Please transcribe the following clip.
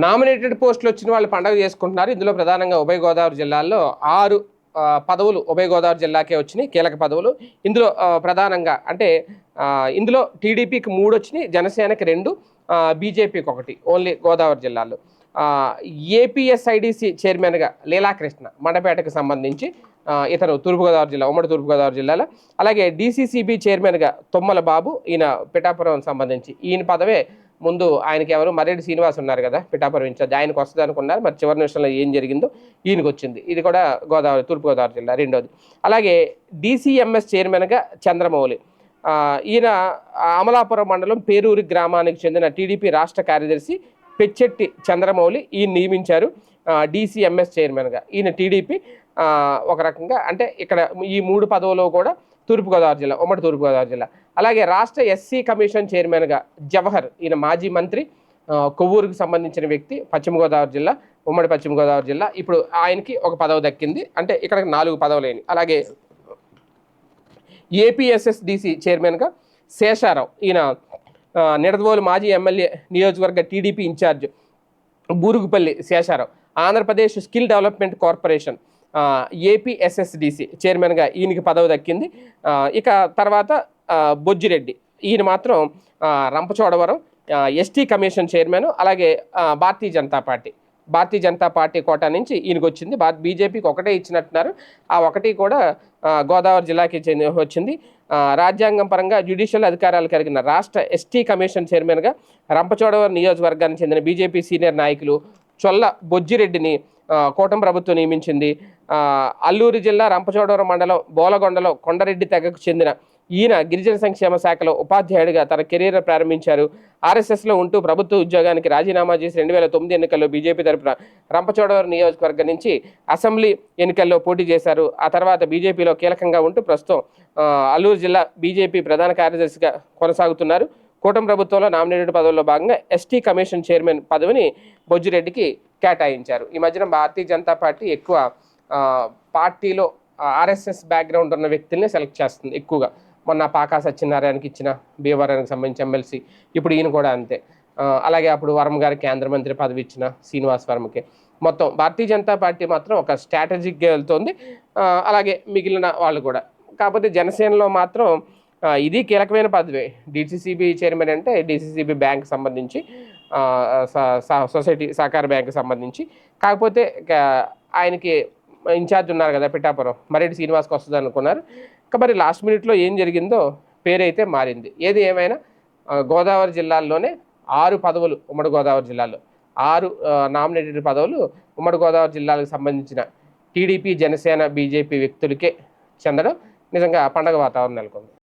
Nominated పోస్టులు వచ్చిన వాళ్ళు పండగ చేసుకుంటున్నారు. ఇందులో ప్రధానంగా ఉభయ గోదావరి జిల్లాల్లో ఆరు పదవులు ఉభయ గోదావరి జిల్లాకే వచ్చినాయి. కీలక పదవులు. ఇందులో ప్రధానంగా అంటే ఇందులో టీడీపీకి మూడు వచ్చినాయి జనసేనకి రెండు బీజేపీకి ఒకటి ఓన్లీ గోదావరి జిల్లాలో ఏపీఎస్ఐడిసి చైర్మన్గా లీలాకృష్ణ మండపేటకు సంబంధించి ఇతను తూర్పుగోదావరి జిల్లా ఉమ్మడి తూర్పుగోదావరి జిల్లాలో. అలాగే డీసీసీబీ చైర్మన్గా తొమ్మల బాబు ఈయన పిఠాపురం సంబంధించి. ఈయన పదవే ముందు ఆయనకి ఎవరు మర్రెడ్డి శ్రీనివాస్ ఉన్నారు కదా పిఠాపురం ఇన్ఛార్జ్. ఆయనకు వస్తుంది అనుకున్నారు మరి చివరి నిమిషంలో ఏం జరిగిందో ఈయనకు వచ్చింది ఇది కూడా గోదావరి తూర్పుగోదావరి జిల్లా రెండోది. అలాగే డీసీఎంఎస్ చైర్మన్గా చంద్రమౌళి. ఈయన అమలాపురం మండలం పేరూరి గ్రామానికి చెందిన టీడీపీ రాష్ట్ర కార్యదర్శి పెచ్చెట్టి చంద్రమౌళి ఈయన నియమించారు డీసీఎంఎస్ చైర్మన్గా. ఈయన టీడీపీ ఒక రకంగా అంటే ఇక్కడ ఈ మూడు పదవులు కూడా తూర్పుగోదావరి జిల్లా ఉమ్మడి తూర్పుగోదావరి జిల్లా. అలాగే రాష్ట్ర ఎస్సీ కమిషన్ చైర్మన్గా జవహర్ ఈయన మాజీ మంత్రి కొవ్వూరుకు సంబంధించిన వ్యక్తి పశ్చిమ గోదావరి జిల్లా ఉమ్మడి పశ్చిమ గోదావరి జిల్లా. ఇప్పుడు ఆయనకి ఒక పదవి దక్కింది. అంటే ఇక్కడ నాలుగు పదవులేని అలాగే ఏపీఎస్ఎస్డిసి చైర్మన్గా శేషారావు ఈయన నిడదవోలు మాజీ ఎమ్మెల్యే నియోజకవర్గ TDP incharge Burugupalli Sesharao. Andhra Pradesh skill development corporation APSSDC చైర్మన్గా ఈయనకి పదవి దక్కింది. ఇక తర్వాత బొజ్జిరెడ్డి. ఈయన మాత్రం రంపచోడవరం ఎస్టీ కమిషన్ చైర్మన్ అలాగే Bharatiya Janata party. Bharatiya Janata party quota నుంచి ఈయనకు వచ్చింది బీజేపీకి ఒకటే ఇచ్చినట్టున్నారు. ఆ ఒకటి కూడా గోదావరి జిల్లాకి చెంది వచ్చింది. రాజ్యాంగం పరంగా జ్యుడిషియల్ అధికారాలు కలిగిన రాష్ట్ర ఎస్టీ కమిషన్ చైర్మన్గా రంపచోడవరం నియోజకవర్గానికి చెందిన బీజేపీ సీనియర్ నాయకులు చొల్ల బొజ్జిరెడ్డిని కూటమి ప్రభుత్వం నియమించింది. అల్లూరు జిల్లా రంపచోడవరం మండలం బోలగొండలో కొండరెడ్డి తెగకు చెందిన ఈయన గిరిజన సంక్షేమ శాఖలో ఉపాధ్యాయుడిగా తన కెరీర్ ప్రారంభించారు. ఆర్ఎస్ఎస్లో ఉంటూ ప్రభుత్వ ఉద్యోగానికి రాజీనామా చేసి రెండు వేల తొమ్మిది ఎన్నికల్లో బీజేపీ తరపున రంపచోడవరం నియోజకవర్గం నుంచి అసెంబ్లీ ఎన్నికల్లో పోటీ చేశారు. ఆ తర్వాత బీజేపీలో కీలకంగా ఉంటూ ప్రస్తుతం అల్లూరు జిల్లా బీజేపీ ప్రధాన కార్యదర్శిగా కొనసాగుతున్నారు. కూటమి ప్రభుత్వంలో నామినేటెడ్ పదవుల్లో భాగంగా ఎస్టీ కమిషన్ చైర్మన్ పదవిని బొజ్జిరెడ్డికి కేటాయించారు. ఈ మధ్యన భారతీయ జనతా పార్టీ ఎక్కువ పార్టీలో ఆర్ఎస్ఎస్ బ్యాక్గ్రౌండ్ ఉన్న వ్యక్తుల్ని సెలెక్ట్ చేస్తుంది ఎక్కువగా. మొన్న పాకా సత్యనారాయణకి ఇచ్చిన భీమవరానికి సంబంధించి ఎమ్మెల్సీ ఇప్పుడు ఈయన కూడా అంతే. అలాగే అప్పుడు వరం గారి కేంద్ర మంత్రి పదవి ఇచ్చిన శ్రీనివాస్ వర్మకి. మొత్తం భారతీయ జనతా పార్టీ మాత్రం ఒక స్ట్రాటజిక్గా వెళ్తుంది అలాగే మిగిలిన వాళ్ళు కూడా. కాకపోతే జనసేనలో మాత్రం ఇది కీలకమైన పదవి. డిసిసిబి చైర్మన్ అంటే డిసిసిబి బ్యాంక్ సంబంధించి. సొసైటీ సహకార బ్యాంకు సంబంధించి. కాకపోతే ఆయనకి ఇన్ఛార్జ్ ఉన్నారు కదా పిఠాపురం మరెడ్డి శ్రీనివాస్కి వస్తుంది అనుకున్నారు. ఇంకా మరి లాస్ట్ మినిట్లో ఏం జరిగిందో పేరైతే మారింది. ఏది ఏమైనా గోదావరి జిల్లాల్లోనే ఆరు పదవులు ఉమ్మడి గోదావరి జిల్లాలో. ఆరు నామినేటెడ్ పదవులు ఉమ్మడి గోదావరి జిల్లాలకు సంబంధించిన టీడీపీ జనసేన బీజేపీ వ్యక్తులకే చెందడం నిజంగా పండగ వాతావరణం నెలకొంది.